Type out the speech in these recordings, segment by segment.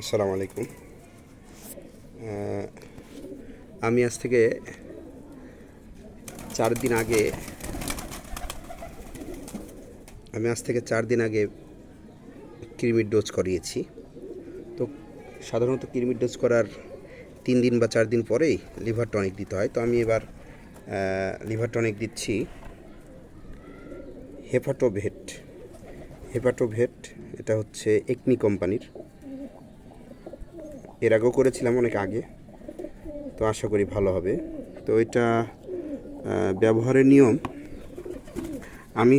আসসালামু আলাইকুম। আমি আজ থেকে চার দিন আগে, আমি আজ থেকে চার দিন আগে কৃমির ডোজ করিয়েছি। তো সাধারণত কৃমির ডোজ করার তিন দিন বা চার দিন পরেই লিভার টনিক দিতে হয়। তো আমি এবার লিভার টনিক দিচ্ছি হেপাটোভেট। হেপাটোভেট, এটা হচ্ছে একনি কোম্পানির। এর আগেও করেছিলাম অনেক আগে, তো আশা করি ভালো হবে। তো এটা ব্যবহারের নিয়ম। আমি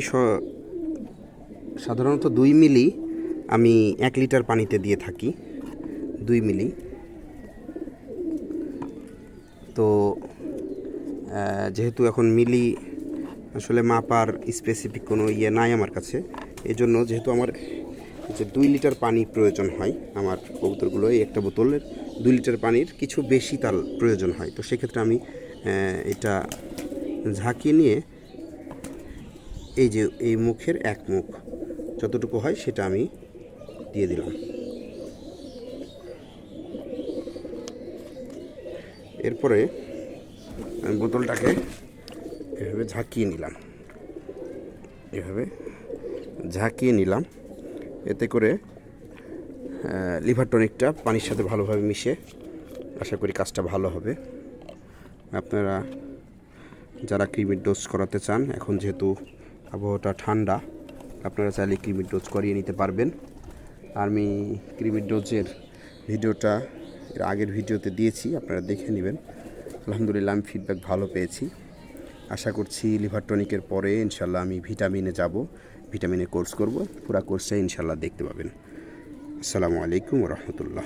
সাধারণত দুই মিলি আমি এক লিটার পানিতে দিয়ে থাকি, দুই মিলি। তো যেহেতু এখন মিলি আসলে মাপার স্পেসিফিক কোনো ইয়ে নাই আমার কাছে এই জন্য যেহেতু আমার যে দুই লিটার পানি প্রয়োজন হয়, আমার কবুতরগুলো, এই একটা বোতলের দুই লিটার পানির কিছু বেশি তার প্রয়োজন হয়। তো সেক্ষেত্রে আমি এটা ঝাঁকিয়ে নিয়ে এই যে, এই মুখের এক মুখ যতটুকু হয় সেটা আমি দিয়ে দিলাম। এরপরে আমি বোতলটাকে এভাবে ঝাঁকিয়ে নিলাম। এভাবে ঝাঁকিয়ে নিলাম। এতে করে লিভার টনিকটা পানির সাথে ভালোভাবে মিশে আশা করি কাজটা ভালো হবে। আপনারা যারা ক্রিমির ডোজ করাতে চান, এখন যেহেতু আবহাওয়াটা ঠান্ডা, আপনারা চাইলে ক্রিমির ডোজ করিয়ে নিতে পারবেন। আমি ক্রিমির ডোজের ভিডিওটা, এর আগের ভিডিওতে দিয়েছি, আপনারা দেখে নেবেন। আলহামদুলিল্লাহ, আমি ফিডব্যাক ভালো পেয়েছি। আশা করছি লিভার টনিকের পরে ইনশাল্লাহ আমি ভিটামিনে যাব। ভিটামিনের কোর্স করব। পুরো কোর্সটা ইনশাল্লাহ দেখতে পাবেন। আসসালামু আলাইকুম রহমতুল্লাহ।